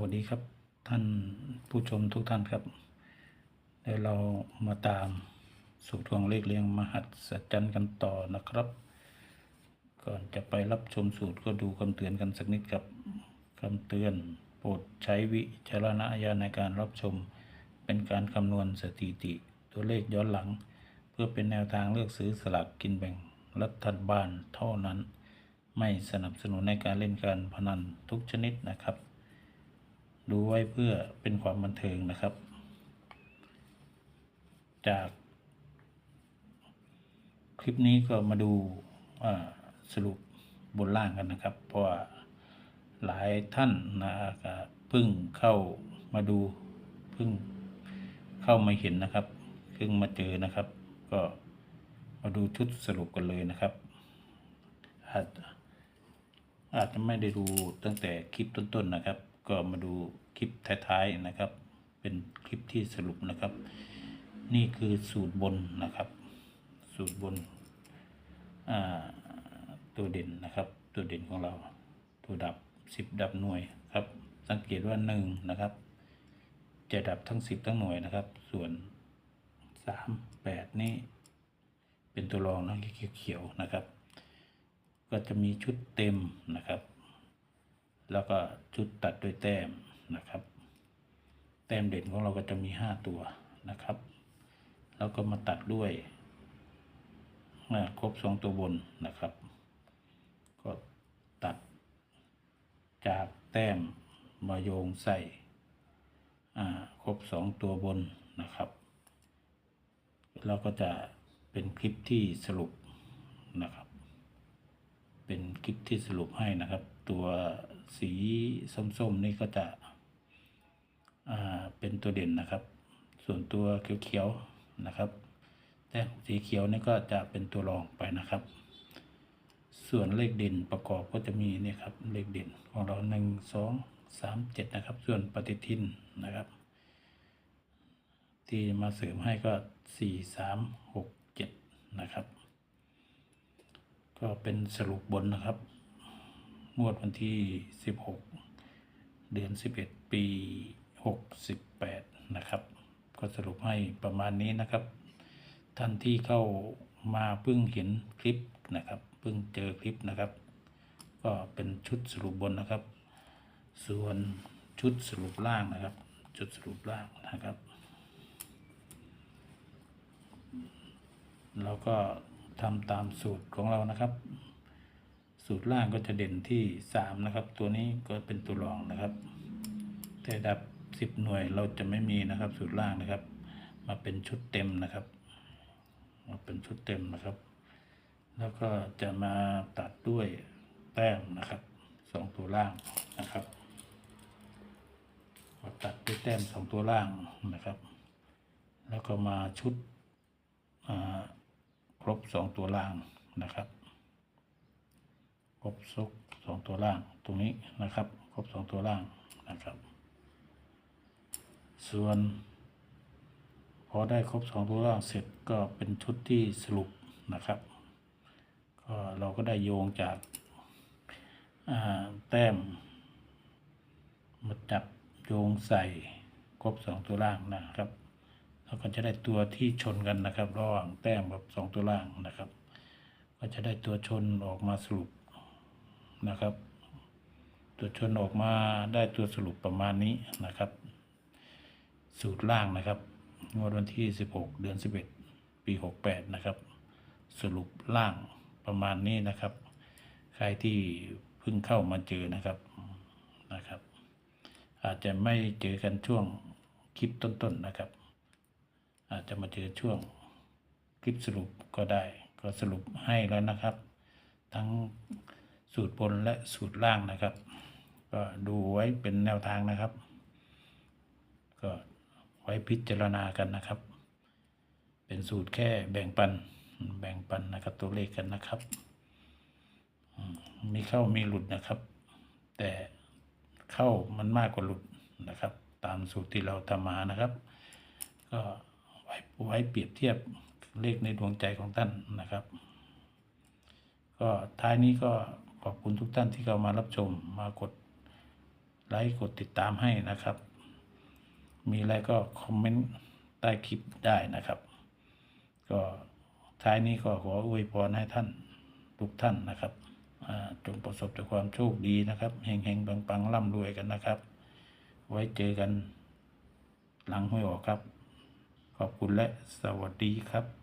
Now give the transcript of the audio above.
วัสดีครับท่านผู้ชมทุกท่านครับเดี๋ยวเรามาตามสูตรของเลขเรียงมหัศจรรย์กันต่อนะครับ ก่อนจะไปรับชมสูตรก็ดูคำเตือนกันสักนิดครับคำเตือนโปรดใช้วิจารณญาณในการรับชม เป็นการคำนวณสถิติ ตัวเลขย้อนหลัง เพื่อเป็นแนวทางเลือกซื้อสลากกินแบ่งรัฐบาลเท่านั้น ไม่สนับสนุนในการเล่นการพนันทุกชนิดนะครับ ดูไว้เพื่อเป็นความบันเทิงนะครับ จากคลิปนี้ก็มาดูอ่าสรุปบนล่างกันนะครับ เพราะว่าหลายท่านนะเพิ่งเข้ามาดูเพิ่งเข้ามาเห็นนะครับเพิ่งมาเจอนะครับ ก็มาดูชุดสรุปกันเลยนะครับอาจอาจจะไม่ได้ดูตั้งแต่คลิปต้นๆนะครับ ก็มาดูคลิปท้ายๆนะครับ เป็นคลิปที่สรุปนะครับ นี่คือสูตรบนนะครับ สูตรบนตัวเด่นนะครับ ตัวเด่นของเราตัวดับสิบดับหน่วยครับ สังเกตว่าหนึ่งนะครับจะดับทั้งสิบทั้งหน่วยนะครับ ส่วนสามแปดนี่เป็นตัวรองนะเขียวๆนะครับ ก็จะมีชุดเต็มนะครับ แล้วก็ชุดตัดด้วยแต้มนะครับ แต้มเด่นของเราก็จะมีห้าตัวนะครับ แล้วก็มาตัดด้วยครบสองตัวบนนะครับ ก็ตัดจากแต้มมาโยงใส่ครบสองตัวบนนะครับแล้วก็จะเป็นคลิปที่สรุปนะครับ เป็นคลิปที่สรุปให้นะครับตัว สีส้มๆนี่ก็จะอ่าเป็นตัวเด่นนะครับ ส่วนตัวเขียวๆนะครับ แต่สีเขียวนี่ก็จะเป็นตัวรองไปนะครับ ส่วนเลขเด่นประกอบก็จะมีเนี่ยครับเลขเด่นของเราหนึ่งสองสามเจ็ดนะครับ ส่วนปฏิทินนะครับ ที่มาเสริมให้ก็สี่สามหกเจ็ดนะครับ ก็เป็นสรุปบนนะครับ งวดวันที่ 16 เดือน 11 ปี 68 นะครับ ก็สรุปให้ประมาณนี้นะครับ ท่านที่เข้ามาเพิ่งเห็นคลิปนะครับ เพิ่งเจอคลิปนะครับ ก็เป็นชุดสรุปบนนะครับ ส่วนชุดสรุปล่างนะครับ ชุดสรุปล่างนะครับเราก็ทำตามสูตรของเรานะครับ สูตรล่างก็จะเด่นที่สามนะครับ ตัวนี้ก็เป็นตัวรองนะครับ แต่ดับสิบหน่วยเราจะไม่มีนะครับ สูตรล่างนะครับ มาเป็นชุดเต็มนะครับ มาเป็นชุดเต็มนะครับ แล้วก็จะมาตัดด้วยแต้มนะครับสองตัวล่างนะครับมาตัดด้วยแต้มสองตัวล่างนะครับ แล้วก็มาชุดครบสองตัวล่างนะครับ ครบซุกสองตัวล่างตรงนี้นะครับ ครบสองตัวล่างนะครับ ส่วนพอได้ครบสองตัวล่างเสร็จก็เป็นชุดที่สรุปนะครับ ก็เราก็ได้โยงจากแต้มมาจับโยงใส่ครบสองตัวล่างนะครับแล้วก็จะได้ตัวที่ชนกันนะครับ ระหว่างแต้มกับสองตัวล่างนะครับ ก็จะได้ตัวชนออกมาสรุป นะครับ ตัวชนออกมาได้ตัวสรุปประมาณนี้นะครับ สูตรล่างนะครับงวดวันที่ 16 เดือน 11 ปี 68 นะครับ สรุปล่างประมาณนี้นะครับ ใครที่เพิ่งเข้ามาเจอนะครับนะครับ อาจจะไม่เจอกันช่วงคลิปต้นๆนะครับ อาจจะมาเจอช่วงคลิปสรุปก็ได้ ก็สรุปให้แล้วนะครับ ทั้ง สูตรบนและสูตรล่างนะครับ ก็ดูไว้เป็นแนวทางนะครับ ก็ไว้พิจารณากันนะครับ เป็นสูตรแค่แบ่งปันแบ่งปันนะครับตัวเลขกันนะครับมมีเข้ามีหลุดนะครับ แต่เข้ามันมากกว่าหลุดนะครับ ตามสูตรที่เราทำมานะครับ ก็ไว้ไว้เปรียบเทียบเลขในดวงใจของท่านนะครับ ก็ท้ายนี้ก็ ขอบคุณทุกท่านที่เข้ามารับชมมากดไลค์กดติดตามให้นะครับ มีอะไรก็คอมเมนต์ใต้คลิปได้นะครับ ก็ท้ายนี้ก็ขออวยพรให้ท่านทุกท่านนะครับจงประสบแต่ความโชคดีนะครับเฮงเฮงปังปังๆร่ำรวยกันนะครับ ไว้เจอกันหลังห้วยออกครับ ขอบคุณและสวัสดีครับ